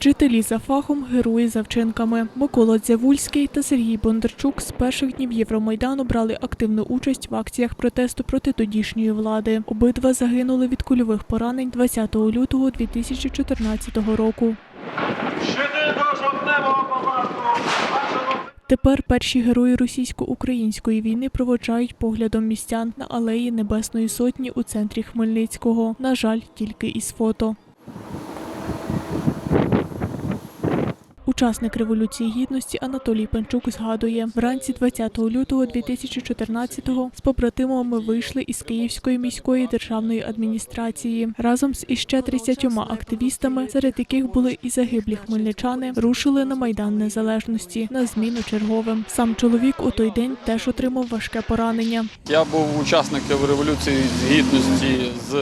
Вчителі за фахом, герої за вчинками. Микола Дзявульський та Сергій Бондарчук з перших днів Євромайдану брали активну участь в акціях протесту проти тодішньої влади. Обидва загинули від кульових поранень 20 лютого 2014 року. Тепер перші герої російсько-української війни проводжають поглядом містян на алеї Небесної Сотні у центрі Хмельницького. На жаль, тільки із фото. Учасник революції гідності Анатолій Панчук згадує, вранці 20 лютого 2014-го з побратимами вийшли із Київської міської державної адміністрації разом з іще 30 активістами, серед яких були і загиблі хмельничани, рушили на майдан незалежності на зміну черговим. Сам чоловік у той день теж отримав важке поранення. Я був учасником революції гідності з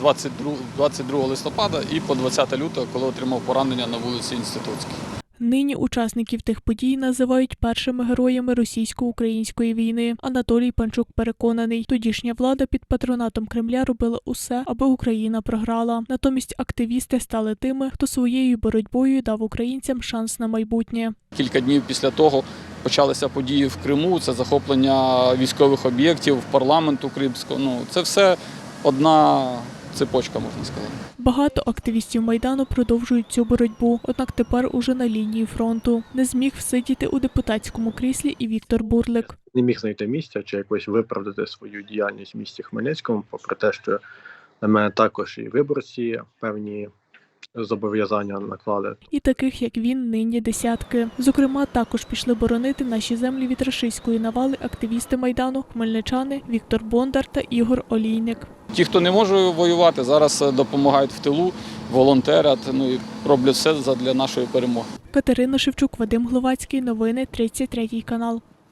22, 22 листопада і по 20 лютого, коли отримав поранення на вулиці Інститутській. Нині учасників тих подій називають першими героями російсько-української війни. Анатолій Панчук переконаний, тодішня влада під патронатом Кремля робила усе, аби Україна програла. Натомість активісти стали тими, хто своєю боротьбою дав українцям шанс на майбутнє. Кілька днів після того почалися події в Криму. Це захоплення військових об'єктів, парламенту Кримського. Ну це все одна цепочка, можна сказати. Багато активістів майдану продовжують цю боротьбу, однак тепер уже на лінії фронту. Не зміг всидіти у депутатському кріслі і Віктор Бурлик. не міг знайти місця чи якось виправдати свою діяльність в місті Хмельницькому, попри те, що на мене також і виборці певні зобов'язання наклали. І таких, як він, нині десятки. Зокрема, також пішли боронити наші землі від рашистської навали активісти майдану, хмельничани Віктор Бондар та Ігор Олійник. Ті, хто не може воювати, зараз е, допомагають в тилу, волонтерять, ну і роблять все для нашої перемоги. Катерина Шевчук, Вадим Гловацький. Новини 33 канал.